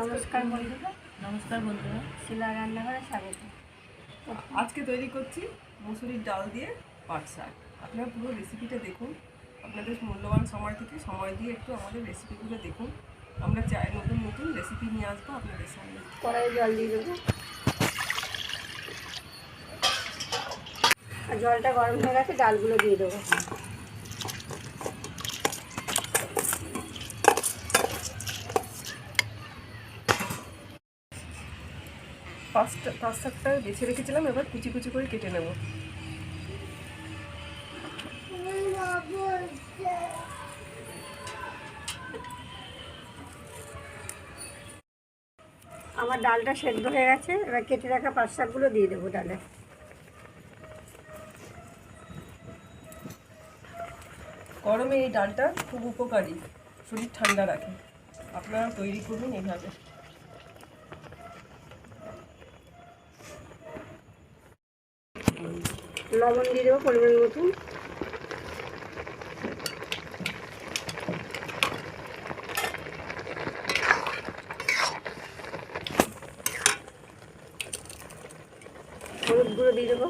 নমস্কার বন্ধুরা। নমস্কার বন্ধুরা। শিলা রান্নাঘরে স্বাগত। আজকে তৈরি করছি মুসুরির ডাল দিয়ে পাট শাক। আপনারা পুরো রেসিপিটা দেখুন। আপনাদের মূল্যবান সময় থেকে সময় দিয়ে একটু আমাদের রেসিপিগুলো দেখুন। আমরা চাই নতুন নতুন রেসিপি নিয়ে আসব আপনাদের সামনে। কড়াই জল দিয়ে দেবো। আর জলটা গরম হয়ে গেছে ডালগুলো দিয়ে দেবো। পাঁচটা পাঁচ সাতটা বেছে রেখেছিলাম এবার কুচি কুচি করে কেটে নেব। আমার ডালটা সেদ্ধ হয়ে গেছে এবার কেটে রাখা পাঁচ শাকগুলো দিয়ে দেবো ডালে। গরমে এই ডালটা খুব উপকারী শরীর ঠান্ডা রাখে। আপনারা তৈরি করুন এইভাবে লবণ দিয়ে দেবো পরিমাণ মতন হলুদ গুঁড়ো দিয়ে দেবো।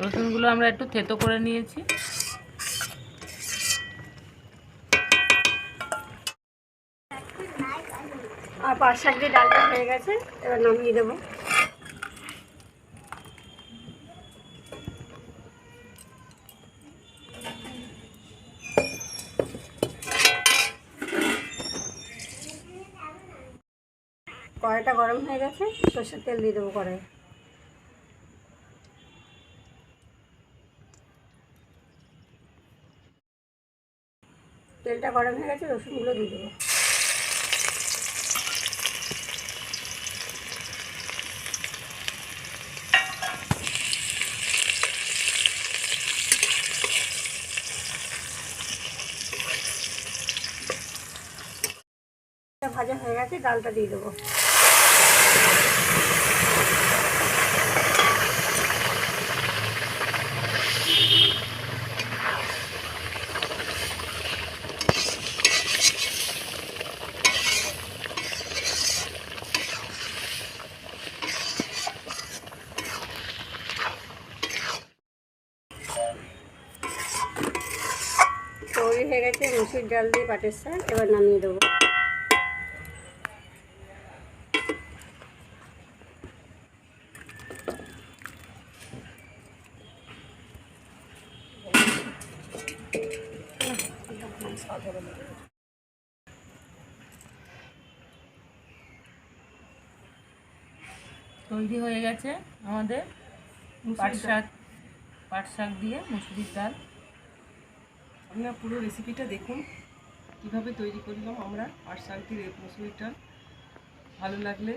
রসুনগুলো আমরা একটু থেতো করে নিয়েছি। আর পাঁচ শাক দিয়ে ডালটা হয়ে গেছে, এবার নামিয়ে দেবো। কড়াইটা গরম হয়ে গেছে, সর্ষের তেল দিয়ে দেবো কড়াই তেলটা গরম হয়ে গেছে, রসুনগুলো দিয়ে দেবো। ভাজা হয়ে গেছে, ডালটা দিয়ে দেবো। তৈরি হয়ে গেছে, মুসুর ডাল দিয়ে পাটের শাক, এবার নামিয়ে দেবো। তৈরি হয়ে গেছে আমাদের পাট শাক পাট শাক দিয়ে মুসুরির ডাল। আপনারা পুরো রেসিপিটা দেখুন কীভাবে তৈরি করলাম আমরা পাট শাক দিয়ে মুসুরির ডাল। ভালো লাগলে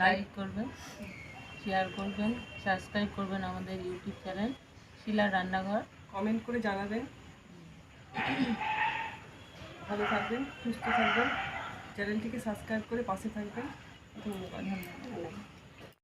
লাইক করবেন শেয়ার করবেন সাবস্ক্রাইব করবেন আমাদের ইউটিউব চ্যানেল শিলার রান্নাঘর। কমেন্ট করে জানাবেন। ভালো থাকবেন সুস্থ থাকবেন। চ্যানেলটিকে সাবস্ক্রাইব করে পাশে থাকবেন। ধন্যবাদ। ধন্যবাদ